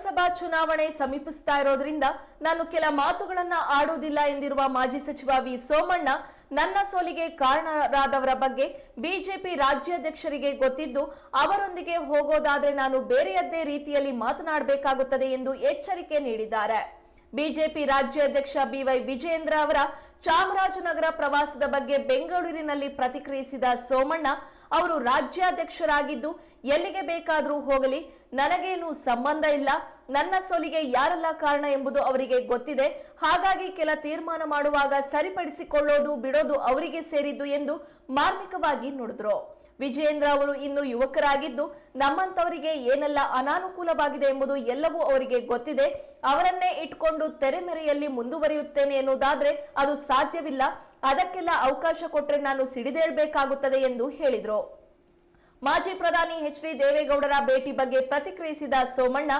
ಲೋಕಸಭಾ ಚುನಾವಣೆ ಸಮೀಪಿಸ್ತಾ ಇರೋದ್ರಿಂದ ನಾನು ಕೆಲ ಮಾತುಗಳನ್ನ ಆಡುವುದಿಲ್ಲ ಎಂದಿರುವ ಮಾಜಿ ಸಚಿವ ವಿ ಸೋಮಣ್ಣ ನನ್ನ ಸೋಲಿಗೆ ಕಾರಣರಾದವರ ಬಗ್ಗೆ ಬಿಜೆಪಿ ರಾಜ್ಯಾಧ್ಯಕ್ಷರಿಗೆ ಗೊತ್ತಿದ್ದು ಅವರೊಂದಿಗೆ ಹೋಗೋದಾದ್ರೆ ನಾನು ಬೇರೆಯದ್ದೇ ರೀತಿಯಲ್ಲಿ ಮಾತನಾಡಬೇಕಾಗುತ್ತದೆ ಎಂದು ಎಚ್ಚರಿಕೆ ನೀಡಿದ್ದಾರೆ. ಬಿಜೆಪಿ ರಾಜ್ಯಾಧ್ಯಕ್ಷ ಬಿವೈ ವಿಜೇಂದ್ರ ಅವರ ಚಾಮರಾಜನಗರ ಪ್ರವಾಸದ ಬಗ್ಗೆ ಬೆಂಗಳೂರಿನಲ್ಲಿ ಪ್ರತಿಕ್ರಿಯಿಸಿದ ಸೋಮಣ್ಣ, ಅವರು ರಾಜ್ಯಾಧ್ಯಕ್ಷರಾಗಿದ್ದು ಎಲ್ಲಿಗೆ ಬೇಕಾದರೂ ಹೋಗಲಿ ನನಗೇನು ಸಂಬಂಧ ಇಲ್ಲ, ನನ್ನ ಸೋಲಿಗೆ ಯಾರೆಲ್ಲ ಕಾರಣ ಎಂಬುದು ಅವರಿಗೆ ಗೊತ್ತಿದೆ. ಹಾಗಾಗಿ ಕೆಲ ತೀರ್ಮಾನ ಮಾಡುವಾಗ ಸರಿಪಡಿಸಿಕೊಳ್ಳೋದು, ಬಿಡೋದು ಅವರಿಗೆ ಸೇರಿದ್ದು ಎಂದು ಮಾರ್ಮಿಕವಾಗಿ ನುಡಿದ್ರು. ವಿಜಯೇಂದ್ರ ಅವರು ಇನ್ನು ಯುವಕರಾಗಿದ್ದು ನಮ್ಮಂತವರಿಗೆ ಏನೆಲ್ಲ ಅನಾನುಕೂಲವಾಗಿದೆ ಎಂಬುದು ಎಲ್ಲವೂ ಅವರಿಗೆ ಗೊತ್ತಿದೆ. ಅವರನ್ನೇ ಇಟ್ಕೊಂಡು ತೆರೆಮೆರೆಯಲ್ಲಿ ಮುಂದುವರಿಯುತ್ತೇನೆ ಎನ್ನುವುದಾದ್ರೆ ಅದು ಸಾಧ್ಯವಿಲ್ಲ. ಅದಕ್ಕೆಲ್ಲ ಅವಕಾಶ ಕೊಟ್ಟರೆ ನಾನು ಸಿಡಿದೇಳ್ಬೇಕಾಗುತ್ತದೆ ಎಂದು ಹೇಳಿದ್ರು. ಮಾಜಿ ಪ್ರಧಾನಿ ಎಚ್ ಡಿ ದೇವೇಗೌಡರ ಭೇಟಿ ಬಗ್ಗೆ ಪ್ರತಿಕ್ರಿಯಿಸಿದ ಸೋಮಣ್ಣ,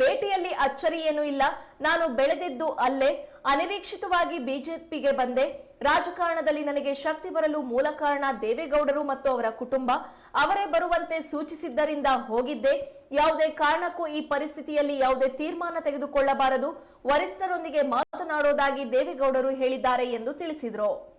ಭೇಟಿಯಲ್ಲಿ ಅಚ್ಚರಿ ಏನೂ ಇಲ್ಲ. ನಾನು ಬೆಳೆದಿದ್ದು ಅಲ್ಲೇ. ಅನಿರೀಕ್ಷಿತವಾಗಿ ಬಿಜೆಪಿಗೆ ಬಂದೆ. ರಾಜಕಾರಣದಲ್ಲಿ ನನಗೆ ಶಕ್ತಿ ಬರಲು ಮೂಲ ಕಾರಣ ದೇವೇಗೌಡರು ಮತ್ತು ಅವರ ಕುಟುಂಬ. ಅವರೇ ಬರುವಂತೆ ಸೂಚಿಸಿದ್ದರಿಂದ ಹೋಗಿದ್ದೆ. ಯಾವುದೇ ಕಾರಣಕ್ಕೂ ಈ ಪರಿಸ್ಥಿತಿಯಲ್ಲಿ ಯಾವುದೇ ತೀರ್ಮಾನ ತೆಗೆದುಕೊಳ್ಳಬಾರದು. ವರಿಷ್ಠರೊಂದಿಗೆ ಮಾತನಾಡೋದಾಗಿ ದೇವೇಗೌಡರು ಹೇಳಿದ್ದಾರೆ ಎಂದು ತಿಳಿಸಿದರು.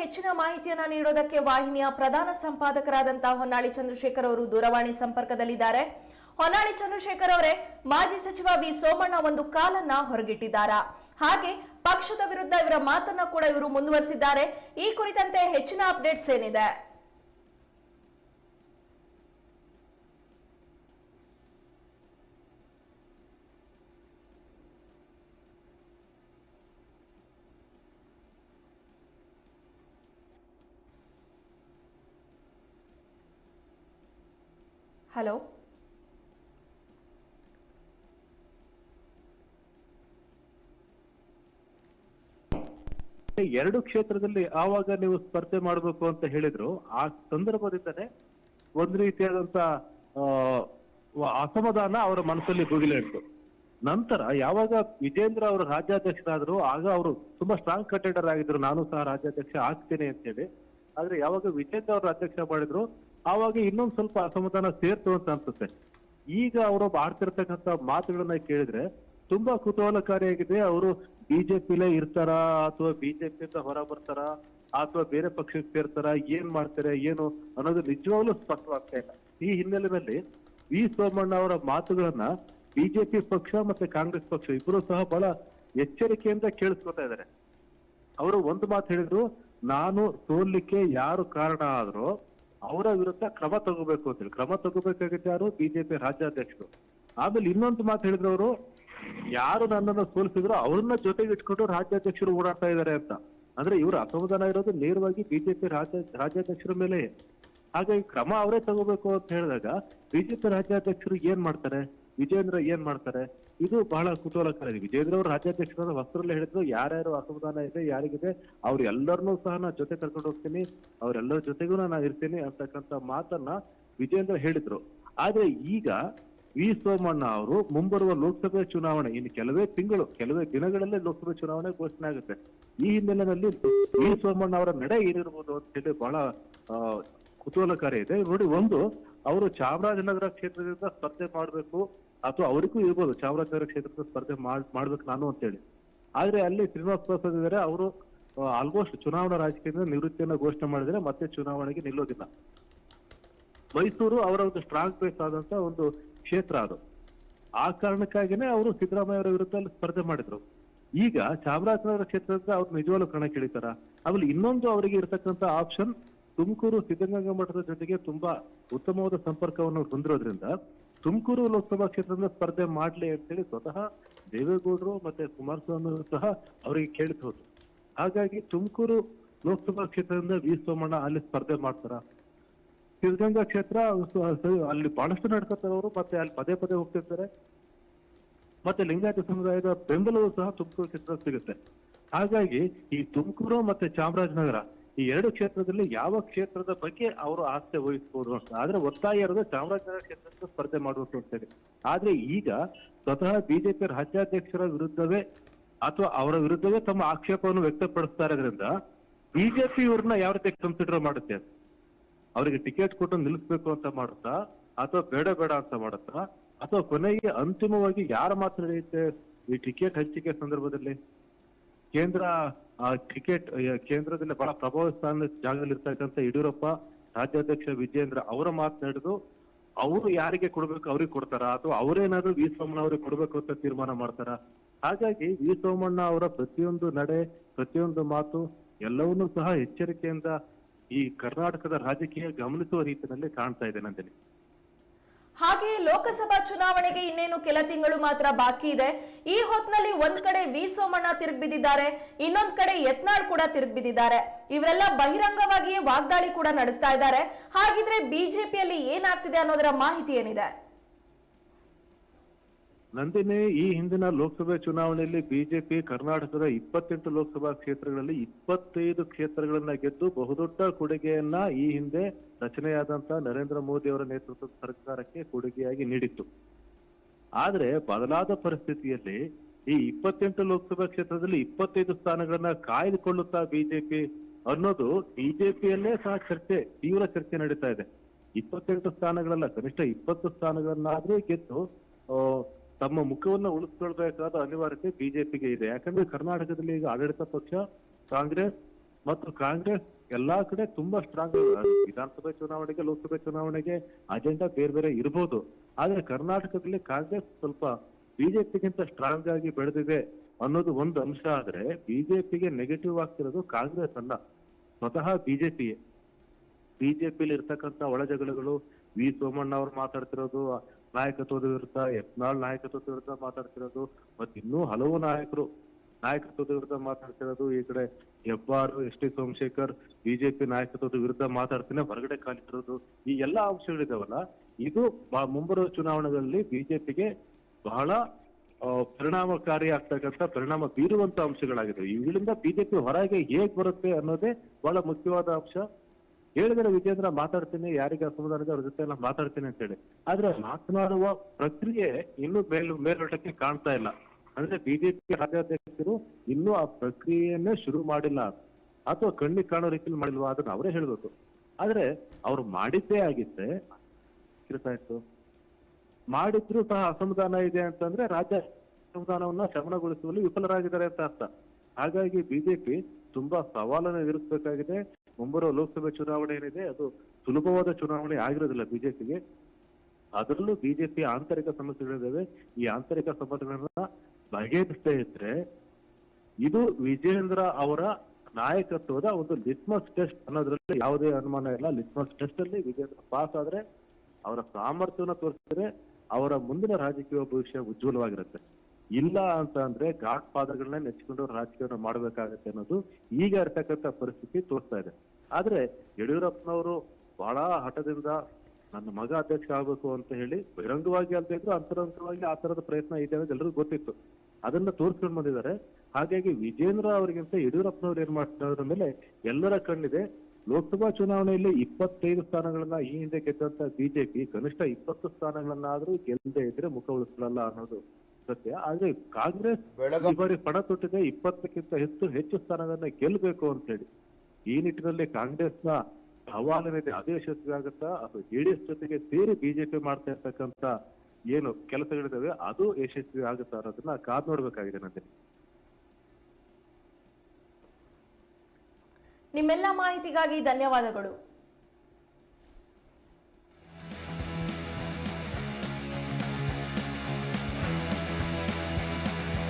ಹೆಚ್ಚಿನ ಮಾಹಿತಿಯನ್ನ ನೀಡೋದಕ್ಕೆ ವಾಹಿನಿಯ ಪ್ರಧಾನ ಸಂಪಾದಕರಾದಂತಹ ಹೊನ್ನಾಳಿ ಚಂದ್ರಶೇಖರ್ ಅವರು ದೂರವಾಣಿ ಸಂಪರ್ಕದಲ್ಲಿದ್ದಾರೆ. ಹೊನ್ನಾಳಿ ಚಂದ್ರಶೇಖರ್ ಅವರೇ, ಮಾಜಿ ಸಚಿವ ವಿ ಸೋಮಣ್ಣ ಒಂದು ಕಾಲನ್ನ ಹೊರಗಿಟ್ಟಿದ್ದಾರಾ? ಹಾಗೆ ಪಕ್ಷದ ವಿರುದ್ಧ ಇವರ ಮಾತನ್ನ ಕೂಡ ಇವರು ಮುಂದುವರಿಸಿದ್ದಾರೆ. ಈ ಕುರಿತಂತೆ ಹೆಚ್ಚಿನ ಅಪ್ಡೇಟ್ಸ್ ಏನಿದೆ? ಹಲೋ? ಎರಡು ಕ್ಷೇತ್ರದಲ್ಲಿ ಆವಾಗ ನೀವು ಸ್ಪರ್ಧೆ ಮಾಡಬೇಕು ಅಂತ ಹೇಳಿದ್ರು. ಆ ಸಂದರ್ಭದಿಂದನೇ ಒಂದು ರೀತಿಯಾದಂತ ಅಸಮಾಧಾನ ಅವರ ಮನಸ್ಸಲ್ಲಿ ಭುಗಿಲೇಳ್ತು ನಂತರ ಯಾವಾಗ ವಿಜೇಂದ್ರ ಅವರು ರಾಜ್ಯಾಧ್ಯಕ್ಷರಾದ್ರು, ಆಗ ಅವರು ತುಂಬಾ ಸ್ಟ್ರಾಂಗ್ ಕಂಟೆಂಡರ್ ಆಗಿದ್ರು. ನಾನು ಸಹ ರಾಜ್ಯಾಧ್ಯಕ್ಷ ಆಗ್ತೇನೆ ಅಂತ ಹೇಳಿ ಆದ್ರೆ ಯಾವಾಗ ವಿಜೇಂದ್ರ ಅವರು ಅಧ್ಯಕ್ಷ ಮಾಡಿದ್ರು ಆವಾಗ ಇನ್ನೊಂದು ಸ್ವಲ್ಪ ಅಸಮಾಧಾನ ಸೇರ್ತು ಅಂತ ಅನ್ಸುತ್ತೆ. ಈಗ ಅವರು ಆಡ್ತಿರ್ತಕ್ಕಂಥ ಮಾತುಗಳನ್ನ ಕೇಳಿದ್ರೆ ತುಂಬಾ ಕುತೂಹಲಕಾರಿಯಾಗಿದೆ. ಅವರು ಬಿಜೆಪಿಲೇ ಇರ್ತಾರ, ಅಥವಾ ಬಿಜೆಪಿಯಿಂದ ಹೊರ ಬರ್ತಾರ ಅಥವಾ ಬೇರೆ ಪಕ್ಷಕ್ಕೆ ಸೇರ್ತಾರ, ಏನ್ ಮಾಡ್ತಾರೆ, ಏನು ಅನ್ನೋದು ನಿಜವಾಗ್ಲೂ ಸ್ಪಷ್ಟವಾಗ್ತಾ ಇಲ್ಲ. ಈ ಹಿನ್ನೆಲೆಯಲ್ಲಿ ವಿ ಸೋಮಣ್ಣ ಅವರ ಮಾತುಗಳನ್ನ ಬಿಜೆಪಿ ಪಕ್ಷ ಮತ್ತೆ ಕಾಂಗ್ರೆಸ್ ಪಕ್ಷ ಇಬ್ಬರು ಸಹ ಬಹಳ ಎಚ್ಚರಿಕೆಯಿಂದ ಕೇಳಿಸ್ಕೊತಾ ಇದ್ದಾರೆ. ಅವರು ಒಂದು ಮಾತು ಹೇಳಿದ್ರು, ನಾನು ಸೋಲ್ಲಿಕ್ಕೆ ಯಾರು ಕಾರಣ ಆದ್ರೂ ಅವರ ವಿರುದ್ಧ ಕ್ರಮ ತಗೋಬೇಕು ಅಂತೇಳಿ ಕ್ರಮ ತಗೋಬೇಕಾಗಿದ್ದು ಯಾರು? ಬಿಜೆಪಿ ರಾಜ್ಯಾಧ್ಯಕ್ಷರು. ಆಮೇಲೆ ಇನ್ನೊಂದು ಮಾತು ಹೇಳಿದ್ರವರು ಯಾರು ನನ್ನನ್ನು ಸೋಲಿಸಿದ್ರು ಅವ್ರನ್ನ ಜೊತೆಗೆ ಇಟ್ಕೊಂಡು ರಾಜ್ಯಾಧ್ಯಕ್ಷರು ಓಡಾಡ್ತಾ ಇದ್ದಾರೆ ಅಂತ. ಅಂದ್ರೆ ಇವರು ಅಸಮಾಧಾನ ಇರೋದು ನೇರವಾಗಿ ಬಿಜೆಪಿ ರಾಜ್ಯ, ರಾಜ್ಯಾಧ್ಯಕ್ಷರ ಮೇಲೆ ಹಾಗಾಗಿ ಕ್ರಮ ಅವರೇ ತಗೋಬೇಕು ಅಂತ ಹೇಳಿದಾಗ ಬಿಜೆಪಿ ರಾಜ್ಯಾಧ್ಯಕ್ಷರು ಏನ್ ಮಾಡ್ತಾರೆ? ವಿಜೇಂದ್ರ ಏನ್ ಮಾಡ್ತಾರೆ? ಇದು ಬಹಳ ಕುತೂಹಲಕಾರಿ. ವಿಜೇಂದ್ರ ಅವರು ರಾಜ್ಯಾಧ್ಯಕ್ಷರಾದ ವಸ್ತ್ರಲ್ಲೇ ಹೇಳಿದ್ರು, ಯಾರ್ಯಾರು ಅಸಮಾಧಾನ ಇದೆ, ಯಾರಿಗಿದೆ, ಅವ್ರ ಎಲ್ಲರನ್ನೂ ಸಹ ನಾ ಜೊತೆ ಕರ್ಕೊಂಡು ಹೋಗ್ತೀನಿ ಅವರೆಲ್ಲರ ಜೊತೆಗೂ ನಾನು ಇರ್ತೀನಿ ಅಂತಕ್ಕಂಥ ಮಾತನ್ನ ವಿಜೇಂದ್ರ ಹೇಳಿದ್ರು. ಆದ್ರೆ ಈಗ ವಿ ಸೋಮಣ್ಣ ಅವರು ಮುಂಬರುವ ಲೋಕಸಭೆ ಚುನಾವಣೆ, ಇನ್ನು ಕೆಲವೇ ತಿಂಗಳು, ಕೆಲವೇ ದಿನಗಳಲ್ಲೇ ಲೋಕಸಭೆ ಚುನಾವಣೆ ಘೋಷಣೆ ಆಗುತ್ತೆ. ಈ ಹಿನ್ನೆಲೆಯಲ್ಲಿ ವಿ ಸೋಮಣ್ಣ ಅವರ ನಡೆ ಏನಿರ್ಬೋದು ಅಂತ ಹೇಳಿ ಬಹಳ ಕುತೂಹಲಕಾರಿ ಇದೆ. ನೋಡಿ, ಒಂದು, ಅವರು ಚಾಮರಾಜನಗರ ಕ್ಷೇತ್ರದಿಂದ ಸ್ಪರ್ಧೆ ಮಾಡಬೇಕು ಅಥವಾ ಅವರಿಗೂ ಇರ್ಬೋದು, ಚಾಮರಾಜನಗರ ಕ್ಷೇತ್ರದ ಸ್ಪರ್ಧೆ ಮಾಡ್, ಮಾಡ್ಬೇಕು ನಾನು ಅಂತೇಳಿ. ಆದ್ರೆ ಅಲ್ಲಿ ಶ್ರೀನಿವಾಸ ಪ್ರಸಾದ್ ಇದ್ದಾರೆ ಅವರು ಆಲ್ಮೋಸ್ಟ್ ಚುನಾವಣಾ ರಾಜಕೀಯದಿಂದ ನಿವೃತ್ತಿಯನ್ನ ಘೋಷಣೆ ಮಾಡಿದ್ರೆ ಮತ್ತೆ ಚುನಾವಣೆಗೆ ನಿಲ್ಲೋದಿಲ್ಲ. ಮೈಸೂರು ಅವರ ಒಂದು ಸ್ಟ್ರಾಂಗ್ ಬೇಸ್ ಆದಂತ ಒಂದು ಕ್ಷೇತ್ರ ಅದು. ಆ ಕಾರಣಕ್ಕಾಗಿನೇ ಅವರು ಸಿದ್ದರಾಮಯ್ಯ ಅವರ ವಿರುದ್ಧ ಸ್ಪರ್ಧೆ ಮಾಡಿದ್ರು. ಈಗ ಚಾಮರಾಜನಗರ ಕ್ಷೇತ್ರದಿಂದ ಅವ್ರು ನಿಜವಾಗ್ಲೂ ಕಣಕ್ಕಿಳಿತಾರ. ಆಮೇಲೆ ಇನ್ನೊಂದು ಅವರಿಗೆ ಇರತಕ್ಕಂತ ಆಪ್ಷನ್ ತುಮಕೂರು ಸಿದ್ಧಗಂಗಾ ಮಠದ ಜೊತೆಗೆ ತುಂಬಾ ಉತ್ತಮವಾದ ಸಂಪರ್ಕವನ್ನು ಹೊಂದಿರೋದ್ರಿಂದ ತುಮಕೂರು ಲೋಕಸಭಾ ಕ್ಷೇತ್ರದಿಂದ ಸ್ಪರ್ಧೆ ಮಾಡಲಿ ಅಂತೇಳಿ ಸ್ವತಃ ದೇವೇಗೌಡರು ಮತ್ತೆ ಕುಮಾರಸ್ವಾಮಿ ಸಹ ಅವರಿಗೆ ಕೇಳಿದ್ ಹಾಗಾಗಿ ತುಮಕೂರು ಲೋಕಸಭಾ ಕ್ಷೇತ್ರದಿಂದ ವಿ ಸೋಮಣ್ಣ ಅಲ್ಲಿ ಸ್ಪರ್ಧೆ ಮಾಡ್ತಾರ. ಸಿದ್ಧಗಂಗಾ ಕ್ಷೇತ್ರ ಅಲ್ಲಿ ಬಹಳಷ್ಟು ನಡ್ಕೊತಾರೆ ಅವರು, ಮತ್ತೆ ಅಲ್ಲಿ ಪದೇ ಪದೇ ಹೋಗ್ತಿರ್ತಾರೆ. ಮತ್ತೆ ಲಿಂಗಾಯತ ಸಮುದಾಯದ ಬೆಂಬಲವೂ ಸಹ ತುಮಕೂರು ಕ್ಷೇತ್ರ ಸಿಗುತ್ತೆ. ಹಾಗಾಗಿ ಈ ತುಮಕೂರು ಮತ್ತೆ ಚಾಮರಾಜನಗರ ಈ ಎರಡು ಕ್ಷೇತ್ರದಲ್ಲಿ ಯಾವ ಕ್ಷೇತ್ರದ ಬಗ್ಗೆ ಅವರು ಆಸ್ತಿ ವಹಿಸಬಹುದು ಅಂತ. ಆದ್ರೆ ಒತ್ತಾಯ ಇರೋದು ಚಾಮರಾಜನಗರ ಕ್ಷೇತ್ರದಿಂದ ಸ್ಪರ್ಧೆ ಮಾಡುವಂತ ಅಂತೇಳಿ ಆದ್ರೆ ಈಗ ಸ್ವತಃ ಬಿಜೆಪಿ ರಾಜ್ಯಾಧ್ಯಕ್ಷರ ವಿರುದ್ಧವೇ ಅಥವಾ ಅವರ ವಿರುದ್ಧವೇ ತಮ್ಮ ಆಕ್ಷೇಪವನ್ನು ವ್ಯಕ್ತಪಡಿಸ್ತಾ ಇರೋದ್ರಿಂದ ಬಿಜೆಪಿ ಇವ್ರನ್ನ ಯಾವ ರೀತಿ ಕನ್ಸಿಡರ್ ಮಾಡುತ್ತೆ? ಅಂತ ಅವರಿಗೆ ಟಿಕೆಟ್ ಕೊಟ್ಟು ನಿಲ್ಲಿಸ್ಬೇಕು ಅಂತ ಮಾಡುತ್ತಾ? ಅಥವಾ ಬೇಡ ಬೇಡ ಅಂತ ಮಾಡುತ್ತಾ? ಅಥವಾ ಕೊನೆಗೆ ಅಂತಿಮವಾಗಿ ಯಾರ ಮಾತ್ರ ನಡೆಯುತ್ತೆ ಈ ಟಿಕೆಟ್ ಹಂಚಿಕೆ ಸಂದರ್ಭದಲ್ಲಿ? ಕೇಂದ್ರ ಆ, ಟಿಕೆಟ್ ಕೇಂದ್ರದಲ್ಲಿ ಬಹಳ ಪ್ರಭಾವ ಸ್ಥಾನದ ಜಾಗದಲ್ಲಿ ಇರ್ತಕ್ಕಂಥ ಯಡಿಯೂರಪ್ಪ ರಾಜ್ಯಾಧ್ಯಕ್ಷ ವಿಜೇಂದ್ರ ಅವರ ಮಾತನಾಡಿದು ಅವರು ಯಾರಿಗೆ ಕೊಡ್ಬೇಕು ಅವ್ರಿಗೆ ಕೊಡ್ತಾರ? ಅಥವಾ ಅವರೇನಾದ್ರು ವಿ ಸೋಮಣ್ಣ ಅವ್ರಿಗೆ ಕೊಡ್ಬೇಕು ಅಂತ ತೀರ್ಮಾನ ಮಾಡ್ತಾರ? ಹಾಗಾಗಿ ವಿ ಸೋಮಣ್ಣ ಅವರ ಪ್ರತಿಯೊಂದು ನಡೆ ಪ್ರತಿಯೊಂದು ಮಾತು ಎಲ್ಲವನ್ನೂ ಸಹ ಎಚ್ಚರಿಕೆಯಿಂದ ಈ ಕರ್ನಾಟಕದ ರಾಜಕೀಯ ಗಮನಿಸುವ ರೀತಿಯಲ್ಲಿ ಕಾಣ್ತಾ ಇದೆ ನಂದಿನಿ. ಹಾಗೆಯೇ ಲೋಕಸಭಾ ಚುನಾವಣೆಗೆ ಇನ್ನೇನು ಕೆಲ ತಿಂಗಳು ಮಾತ್ರ ಬಾಕಿ ಇದೆ. ಈ ಹೊತ್ನಲ್ಲಿ ಒಂದ್ ಕಡೆ ವಿ ಸೋಮಣ್ಣ ತಿರುಗ್ಬಿದ್ದಿದ್ದಾರೆ. ಇನ್ನೊಂದ್ ಕಡೆ ಯತ್ನಾಳ್ ಕೂಡ ತಿರುಗ್ಬಿದ್ದಿದ್ದಾರೆ. ಇವರೆಲ್ಲ ಬಹಿರಂಗವಾಗಿಯೇ ವಾಗ್ದಾಳಿ ಕೂಡ ನಡೆಸ್ತಾ ಇದ್ದಾರೆ. ಹಾಗಿದ್ರೆ ಬಿಜೆಪಿಯಲ್ಲಿ ಏನಾಗ್ತಿದೆ ಅನ್ನೋದರ ಮಾಹಿತಿ ಏನಿದೆ? ನಂದಿನಿ, ಈ ಹಿಂದಿನ ಲೋಕಸಭೆ ಚುನಾವಣೆಯಲ್ಲಿ ಬಿಜೆಪಿ ಕರ್ನಾಟಕದ ಇಪ್ಪತ್ತೆಂಟು ಲೋಕಸಭಾ ಕ್ಷೇತ್ರಗಳಲ್ಲಿ ಇಪ್ಪತ್ತೈದು ಕ್ಷೇತ್ರಗಳನ್ನ ಗೆದ್ದು ಬಹುದೊಡ್ಡ ಕೊಡುಗೆಯನ್ನ ಈ ಹಿಂದೆ ರಚನೆಯಾದಂತ ನರೇಂದ್ರ ಮೋದಿ ಅವರ ನೇತೃತ್ವದ ಸರ್ಕಾರಕ್ಕೆ ಕೊಡುಗೆಯಾಗಿ ನೀಡಿತ್ತು. ಆದ್ರೆ ಬದಲಾದ ಪರಿಸ್ಥಿತಿಯಲ್ಲಿ ಈ ಇಪ್ಪತ್ತೆಂಟು ಲೋಕಸಭಾ ಕ್ಷೇತ್ರದಲ್ಲಿ ಇಪ್ಪತ್ತೈದು ಸ್ಥಾನಗಳನ್ನ ಕಾಯ್ದುಕೊಳ್ಳುತ್ತಾ ಬಿಜೆಪಿ ಅನ್ನೋದು ಬಿಜೆಪಿಯಲ್ಲೇ ಸಹ ಚರ್ಚೆ, ತೀವ್ರ ಚರ್ಚೆ ನಡೀತಾ ಇದೆ. ಇಪ್ಪತ್ತೆಂಟು ಸ್ಥಾನಗಳಲ್ಲ, ಕನಿಷ್ಠ ಇಪ್ಪತ್ತು ಸ್ಥಾನಗಳನ್ನಾದ್ರೂ ಗೆದ್ದು ತಮ್ಮ ಮುಖವನ್ನ ಉಳಿಸ್ಕೊಳ್ಬೇಕಾದ ಅನಿವಾರ್ಯತೆ ಬಿಜೆಪಿಗೆ ಇದೆ. ಯಾಕಂದ್ರೆ ಕರ್ನಾಟಕದಲ್ಲಿ ಈಗ ಆಡಳಿತ ಪಕ್ಷ, ಕಾಂಗ್ರೆಸ್ ಮತ್ತು ಕಾಂಗ್ರೆಸ್ ಎಲ್ಲಾ ಕಡೆ ತುಂಬಾ ಸ್ಟ್ರಾಂಗ್ ವಿಧಾನಸಭೆ ಚುನಾವಣೆಗೆ, ಲೋಕಸಭೆ ಚುನಾವಣೆಗೆ ಅಜೆಂಡಾ ಬೇರೆ ಬೇರೆ ಇರಬಹುದು ಆದ್ರೆ ಕರ್ನಾಟಕದಲ್ಲಿ ಕಾಂಗ್ರೆಸ್ ಸ್ವಲ್ಪ ಬಿಜೆಪಿಗಿಂತ ಸ್ಟ್ರಾಂಗ್ ಆಗಿ ಬೆಳೆದಿದೆ ಅನ್ನೋದು ಒಂದು ಅಂಶ. ಆದ್ರೆ ಬಿಜೆಪಿಗೆ ನೆಗೆಟಿವ್ ಆಗ್ತಿರೋದು ಕಾಂಗ್ರೆಸ್ ಅಲ್ಲ. ಸ್ವತಃ ಬಿಜೆಪಿಯೇ. ಬಿಜೆಪಿಲಿ ಇರ್ತಕ್ಕಂಥ ಒಳಜಗಳಗಳು ವಿ ಸೋಮಣ್ಣ ಅವ್ರು ಮಾತಾಡ್ತಿರೋದು ನಾಯಕತ್ವದ ವಿರುದ್ಧ, ಯತ್ನಾಳ್ ನಾಯಕತ್ವದ ವಿರುದ್ಧ ಮಾತಾಡ್ತಿರೋದು, ಮತ್ತೆ ಇನ್ನೂ ಹಲವು ನಾಯಕರು ನಾಯಕತ್ವದ ವಿರುದ್ಧ ಮಾತಾಡ್ತಿರೋದು, ಈ ಕಡೆ Hebbar, S T Somashekar, BJP ನಾಯಕತ್ವದ ವಿರುದ್ಧ ಮಾತಾಡ್ತೀನಿ ಹೊರಗಡೆ ಕಾಲಿಟ್ಟಿರೋದು, ಈ ಎಲ್ಲಾ ಅಂಶಗಳಿದಾವಲ್ಲ, ಇದು ಮುಂಬರುವ ಚುನಾವಣೆಗಳಲ್ಲಿ ಬಿಜೆಪಿಗೆ ಬಹಳ ಪರಿಣಾಮಕಾರಿ ಆಗ್ತಕ್ಕಂಥ ಪರಿಣಾಮ ಬೀರುವಂತ ಅಂಶಗಳಾಗಿದೆ ಇವುಗಳಿಂದ ಬಿಜೆಪಿ ಹೊರಗೆ ಹೇಗ್ ಬರುತ್ತೆ ಅನ್ನೋದೇ ಬಹಳ ಮುಖ್ಯವಾದ ಅಂಶ. ಹೇಳಿದರೆ ವಿಜೇಂದ್ರ ಮಾತಾಡ್ತೀನಿ, ಯಾರಿಗೆ ಅಸಮಾಧಾನ ಇದೆ ಅವ್ರ ಜೊತೆ ಎಲ್ಲ ಮಾತಾಡ್ತೀನಿ ಅಂತ ಹೇಳಿ. ಆದ್ರೆ ಮಾತನಾಡುವ ಪ್ರಕ್ರಿಯೆ ಇನ್ನೂ ಮೇಲ್, ಮೇಲ್ನೋಟಕ್ಕೆ ಕಾಣ್ತಾ ಇಲ್ಲ. ಅಂದ್ರೆ ಬಿಜೆಪಿ ರಾಜ್ಯಾಧ್ಯಕ್ಷರು ಇನ್ನೂ ಆ ಪ್ರಕ್ರಿಯೆಯನ್ನೇ ಶುರು ಮಾಡಿಲ್ಲ. ಅಥವಾ ಕಣ್ಣಿಗೆ ಕಾಣೋ ರೀತಿಯಲ್ಲಿ ಮಾಡಿಲ್ವಾ ಅದನ್ನ ಅವರೇ ಹೇಳ್ಬೇಕು. ಆದ್ರೆ ಅವ್ರು ಮಾಡಿದ್ದೇ ಆಗಿದ್ದೆ ಇರ್ತಾ ಇತ್ತು. ಮಾಡಿದ್ರು ಸಹ ಅಸಮಾಧಾನ ಇದೆ ಅಂತಂದ್ರೆ ರಾಜ್ಯ ಅಸಮಾಧಾನವನ್ನ ಶಮನಗೊಳಿಸುವಲ್ಲಿ ವಿಫಲರಾಗಿದ್ದಾರೆ ಅಂತ ಅರ್ಥ. ಹಾಗಾಗಿ ಬಿಜೆಪಿ ತುಂಬಾ ಸವಾಲನ್ನು ಎದುರಿಸಬೇಕಾಗಿದೆ. ಮುಂಬರುವ ಲೋಕಸಭೆ ಚುನಾವಣೆ ಏನಿದೆ, ಅದು ಸುಲಭವಾದ ಚುನಾವಣೆ ಆಗಿರೋದಿಲ್ಲ ಬಿಜೆಪಿಗೆ. ಅದರಲ್ಲೂ ಬಿಜೆಪಿ ಆಂತರಿಕ ಸಮಸ್ಯೆಗಳಿದ್ದಾವೆ. ಈ ಆಂತರಿಕ ಸಮಸ್ಯೆಗಳನ್ನ ಬಗೆಹರಿಸದೇ ಇದ್ರೆ ಇದು ವಿಜೇಂದ್ರ ಅವರ ನಾಯಕತ್ವದ ಒಂದು ಲಿಟ್ಮಸ್ ಟೆಸ್ಟ್ ಅನ್ನೋದ್ರಲ್ಲಿ ಯಾವುದೇ ಅನುಮಾನ ಇಲ್ಲ. ಲಿಟ್ಮಸ್ ಟೆಸ್ಟ್ ಅಲ್ಲಿ ವಿಜೇಂದ್ರ ಪಾಸ್ ಆದ್ರೆ ಅವರ ಸಾಮರ್ಥ್ಯವನ್ನು ತೋರಿಸಿದ್ರೆ ಅವರ ಮುಂದಿನ ರಾಜಕೀಯ ಭವಿಷ್ಯ ಉಜ್ವಲವಾಗಿರುತ್ತೆ. ಇಲ್ಲ ಅಂತ ಅಂದ್ರೆ ಘಾಟ್ ಪಾದಗಳನ್ನ ನೆಚ್ಚಿಕೊಂಡು ರಾಜಕೀಯವನ್ನು ಮಾಡಬೇಕಾಗತ್ತೆ ಅನ್ನೋದು ಈಗ ಇರ್ತಕ್ಕಂಥ ಪರಿಸ್ಥಿತಿ ತೋರಿಸ್ತಾ ಇದೆ. ಆದ್ರೆ ಯಡಿಯೂರಪ್ಪನವರು ಬಹಳ ಹಠದಿಂದ ನನ್ನ ಮಗ ಅಧ್ಯಕ್ಷ ಆಗ್ಬೇಕು ಅಂತ ಹೇಳಿ ಬಹಿರಂಗವಾಗಿ ಅಲ್ಲದೆ ಇದ್ರು ಅಂತರಂಗವಾಗಿ ಆ ತರದ ಪ್ರಯತ್ನ ಇದೆ ಅನ್ನೋದು ಎಲ್ರಿಗೂ ಗೊತ್ತಿತ್ತು. ಅದನ್ನ ತೋರಿಸ್ಕೊಂಡು ಬಂದಿದ್ದಾರೆ. ಹಾಗಾಗಿ ವಿಜೇಂದ್ರ ಅವರಿಗಿಂತ ಯಡಿಯೂರಪ್ಪನವ್ರು ಏನ್ ಮಾಡ್ತಿರೋದ್ರ ಮೇಲೆ ಎಲ್ಲರ ಕಣ್ಣಿದೆ. ಲೋಕಸಭಾ ಚುನಾವಣೆಯಲ್ಲಿ ಇಪ್ಪತ್ತೈದು ಸ್ಥಾನಗಳನ್ನ ಈ ಹಿಂದೆ ಗೆದ್ದಂತ ಬಿಜೆಪಿ, ಕನಿಷ್ಠ ಇಪ್ಪತ್ತು ಸ್ಥಾನಗಳನ್ನಾದ್ರೂ ಗೆಲ್ಲದೆ ಇದ್ರೆ ಮುಖ ಉಳಿಸ್ಕೊಳ್ಳಲ್ಲ ಅನ್ನೋದು ಸತ್ಯ ಆದ್ರೆ ಕಾಂಗ್ರೆಸ್ ಬೆಳಗ ಈ ಬಾರಿ ಪಣ ತೊಟ್ಟಿದೆ ಇಪ್ಪತ್ತಕ್ಕಿಂತ ಹೆಚ್ಚು ಹೆಚ್ಚು ಸ್ಥಾನಗಳನ್ನ ಗೆಲ್ಲಬೇಕು ಅಂತ ಹೇಳಿ ಈ ನಿಟ್ಟಿನಲ್ಲಿ ಕಾಂಗ್ರೆಸ್ನ ಸವಾಲೇನಿದೆ ಅದು ಯಶಸ್ವಿ ಆಗುತ್ತಾ ಅಥವಾ ಜೆಡಿಎಸ್ ಜೊತೆಗೆ ಸೇರಿ ಬಿಜೆಪಿ ಮಾಡ್ತಾ ಇರ್ತಕ್ಕಂತ ಏನು ಕೆಲಸಗಳಿದಾವೆ ಅದು ಯಶಸ್ವಿ ಆಗುತ್ತಾ ಅನ್ನೋದನ್ನ ಕಾದ್ ನೋಡ್ಬೇಕಾಗಿದೆ ನಂದಿನಿ. ನಿಮ್ಮೆಲ್ಲ ಮಾಹಿತಿಗಾಗಿ ಧನ್ಯವಾದಗಳು.